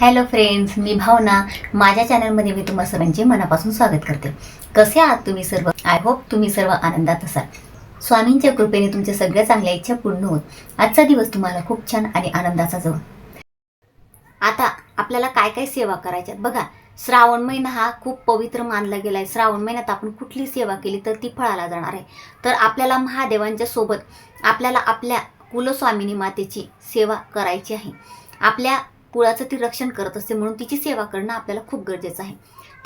Hello friends मी भावना. माझ्या चॅनलमध्ये मी तुम्हा सर्वांचे मनापासून स्वागत करते. कसे आहात तुम्ही सर्व? आय होप तुम्ही सर्व आनंदात असाल. स्वामींच्या कृपेने तुमच्या सगळ्या चांगल्या इच्छा पूर्ण होत. आजचा दिवस तुम्हाला खूप छान आणि आनंदाचा जाऊ. आता आपल्याला काय काय सेवा करायच्या बघा श्रावण महिना हा खूप पवित्र मानला गेला आहे श्रावण महिन्यात आपण कुठली सेवा केली तर ती फळाला जाणार आहे. तर आपल्याला महादेवांच्या सोबत आपल्याला आपल्या कुलस्वामिनी मातेची सेवा करायची आहे. आपल्या कुळाचं ती रक्षण करत असते म्हणून तिची सेवा करणं आपल्याला खूप गरजेचं आहे.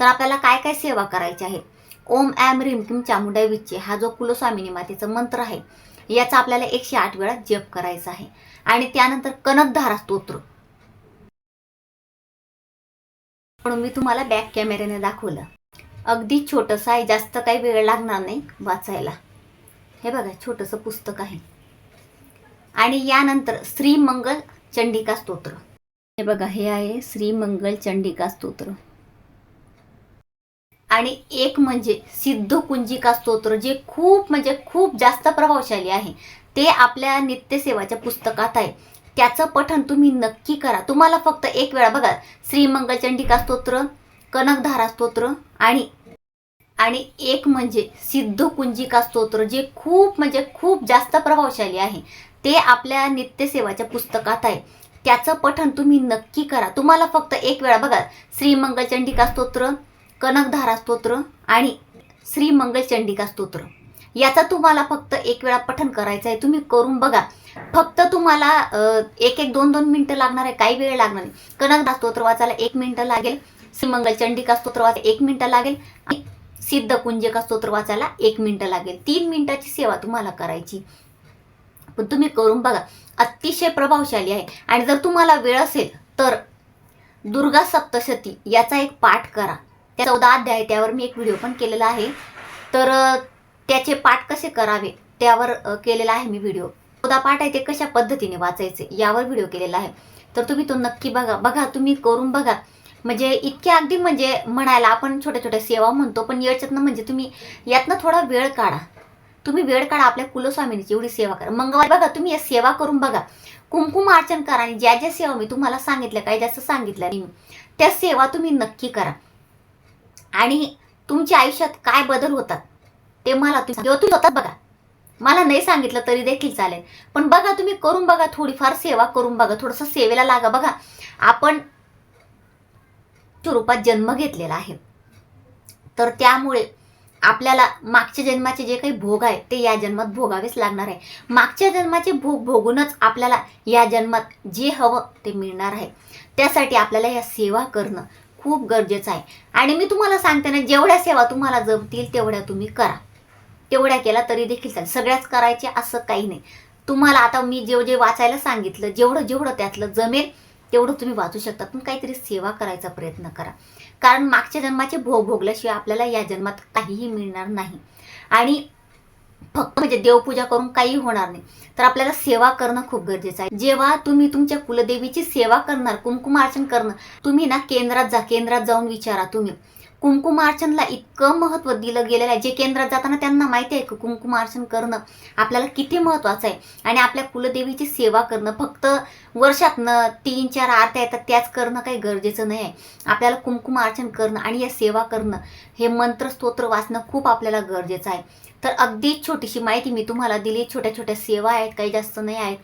तर आपल्याला काय काय सेवा करायची आहे? ओम ॲम रिम किम चामुंडा विच्चे हा जो कुलस्वामिनी मातेचा मंत्र आहे याचा आपल्याला एकशे आठ वेळा जप करायचा आहे. आणि त्यानंतर कनकधारा स्तोत्र. म्हणून मी तुम्हाला बॅक कॅमेऱ्याने दाखवलं. अगदी छोटंसं आहे जास्त काही वेळ लागणार नाही वाचायला. हे बघा छोटंसं पुस्तक आहे. आणि यानंतर श्रीमंगल चंडिका स्तोत्र. हे बघा हे आहे श्रीमंगल चंडिका स्तोत्र. आणि एक म्हणजे सिद्ध कुंजिका स्तोत्र जे खूप म्हणजे खूप जास्त प्रभावशाली आहे. ते आपल्या नित्यसेवाच्या पुस्तकात आहे. त्याचं पठण तुम्ही नक्की करा. तुम्हाला फक्त एक वेळा बघा श्रीमंगल चंडिका स्तोत्र कनकधारा स्तोत्र आणि आणि एक म्हणजे सिद्ध कुंजिका स्तोत्र जे खूप म्हणजे खूप जास्त प्रभावशाली आहे. ते आपल्या नित्यसेवाच्या पुस्तकात आहे. त्याचं पठण तुम्ही नक्की करा. तुम्हाला फक्त एक वेळा बघा श्रीमंगल चंडिका स्तोत्र कनकधारा स्तोत्र आणि श्रीमंगल चंडिका स्तोत्र. याचा तुम्हाला फक्त एक वेळा पठण करायचं आहे. तुम्ही करून बघा. फक्त तुम्हाला एक एक दोन दोन मिनटं लागणार आहे. काही वेळ लागणार नाही. कनकदास स्तोत्र वाचायला एक मिनटं लागेल. श्रीमंगल चंडिका स्तोत्र वाचायला एक मिनटं लागेल. आणि सिद्ध कुंजिका स्तोत्र वाचायला एक मिनटं लागेल. तीन मिनिटाची सेवा तुम्हाला करायची. पण तुम्ही करून बघा. अतिशय प्रभावशाली आहे. आणि जर तुम्हाला वेळ असेल तर दुर्गा सप्तशती याचा एक पाठ करा. त्या चौदा अध्याय त्यावर मी एक व्हिडिओ पण केलेला आहे. तर त्याचे पाठ कसे करावे त्यावर केलेला आहे मी व्हिडिओ. चौदा पाठ आहे ते कशा पद्धतीने वाचायचे यावर व्हिडिओ केलेला आहे. तर तुम्ही तो नक्की बघा. बघा तुम्ही करून बघा. म्हणजे इतक्या अगदी म्हणजे म्हणायला आपण छोट्या छोट्या सेवा म्हणतो पण याच्यातनं म्हणजे तुम्ही यातनं थोडा वेळ काढा. तुम्ही वेळ काढा आपल्या कुलस्वामिनीची एवढी सेवा करा. मंगळवारी बघा तुम्ही या सेवा करून बघा. कुंकुम अर्चन करा आणि ज्या ज्या सेवा मी तुम्हाला सांगितल्या काही जास्त सांगितल्या नाही. त्या सेवा तुम्ही नक्की करा. आणि तुमच्या आयुष्यात काय बदल होतात ते मला तुम्ही तुम्ही होतात बघा. मला नाही सांगितलं तरी देखील चालेल. पण बघा तुम्ही करून बघा थोडीफार सेवा करून बघा. थोडंसं सेवेला लागा. बघा आपण स्वरूपात जन्म घेतलेला आहे. तर त्यामुळे आपल्याला मागच्या जन्माचे जे काही भोग आहेत ते या जन्मात भोगावेच लागणार आहे. मागच्या जन्माचे भोग भोगूनच आपल्याला या जन्मात जे हवं ते मिळणार आहे. त्यासाठी आपल्याला या सेवा करणं खूप गरजेचं आहे. आणि मी तुम्हाला सांगते ना जेवढ्या सेवा तुम्हाला जमतील तेवढ्या तुम्ही करा. तेवढ्या केला तरी देखील चालेल. सगळ्याच करायचे असं काही नाही. तुम्हाला आता मी जेव जे वाचायला सांगितलं जेवढं जेवढं त्यातलं जमेल तेवढं तुम्ही वाचू शकता. पण काहीतरी सेवा करायचा प्रयत्न करा. कारण मागच्या जन्माचे भोग भोगल्याशिवाय आपल्याला या जन्मात काहीही मिळणार नाही. आणि फक्त म्हणजे देवपूजा करून काही होणार नाही. तर आपल्याला सेवा करणं खूप गरजेचं आहे. जेव्हा तुम्ही तुमच्या कुलदेवीची सेवा करणार कुंकुमार्चन करणं तुम्ही ना केंद्रात जा केंद्रात जाऊन विचारा तुम्ही. कुंकुमार्चनला इतकं महत्त्व दिलं गेलेलं आहे. जे केंद्रात जाताना त्यांना माहिती आहे की कुंकुमार्चन करणं आपल्याला किती महत्त्वाचं आहे. आणि आपल्या कुलदेवीची सेवा करणं फक्त वर्षातनं तीन चार आरत्या येतात त्याच करणं काही गरजेचं नाही आहे. आपल्याला कुंकुमार्चन करणं आणि या सेवा करणं हे मंत्र स्तोत्र वाचणं खूप आपल्याला गरजेचं आहे. तर अगदी छोटीशी माहिती मी तुम्हाला दिली. छोट्या छोट्या सेवा आहेत काही जास्त नाही आहेत.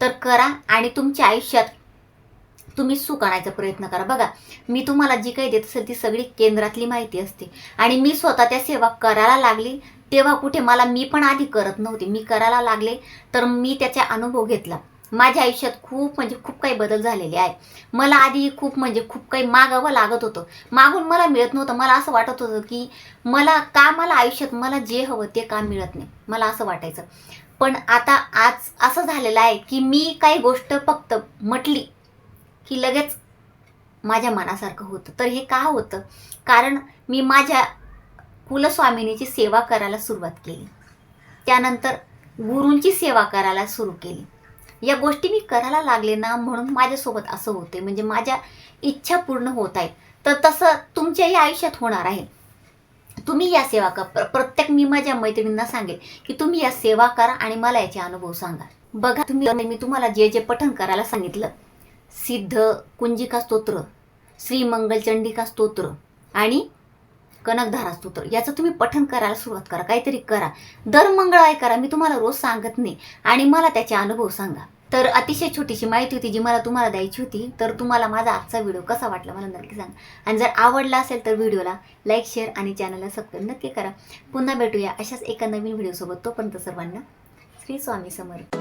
तर करा आणि तुमच्या आयुष्यात तुम्ही सुख आणायचा प्रयत्न करा. बघा मी तुम्हाला जी काही देत असेल ती सगळी केंद्रातली माहिती असते. आणि मी स्वतः त्या सेवा करायला लागली तेव्हा कुठे मला मी पण आधी करत नव्हते. मी करायला लागले तर मी त्याचा अनुभव घेतला. माझ्या आयुष्यात खूप म्हणजे खूप काही बदल झालेले आहे मला आधी खूप म्हणजे खूप काही मागावं लागत होतं. मागून मला मिळत नव्हतं. मला असं वाटत होतं की मला का मला आयुष्यात मला जे हवं ते का मिळत नाही. मला असं वाटायचं. पण आता आज असं झालेलं आहे की मी काही गोष्ट फक्त म्हटली की लगेच माझ्या मनासारखं होतं. तर हे का होतं? कारण मी माझ्या कुलस्वामिनीची सेवा करायला सुरुवात केली. त्यानंतर गुरूंची सेवा करायला सुरू केली. या गोष्टी मी करायला लागले ना म्हणून माझ्यासोबत असं होते. म्हणजे माझ्या इच्छा पूर्ण होत आहेत. तर तसं तुमच्याही आयुष्यात होणार आहे. तुम्ही या सेवा करा. प्र- प्रत्येक मी माझ्या मैत्रिणींना सांगेल की तुम्ही या सेवा करा आणि मला याचे अनुभव सांगा. बघा तुम्ही मी तुम्हाला जे जे पठण करायला सांगितलं सिद्ध कुंजिका स्तोत्र श्री मंगलचंडिका स्तोत्र आणि कनकधारा स्तोत्र. याचं तुम्ही पठन करायला सुरुवात करा काहीतरी करा. दर मंगळवारी करा मी तुम्हाला रोज सांगत नाही. आणि मला त्याचे अनुभव सांगा. तर अतिशय छोटीशी माहिती होती जी मला तुम्हाला द्यायची होती तर तुम्हाला माझा आजचा व्हिडिओ कसा वाटला मला नक्की सांगा. आणि जर आवडला असेल तर व्हिडिओला लाईक शेअर आणि चॅनलला सबस्क्राईब नक्की करा. पुन्हा भेटूया अशाच एका नवीन व्हिडिओसोबत. तोपर्यंत सर्वांना श्री स्वामी समर्थ.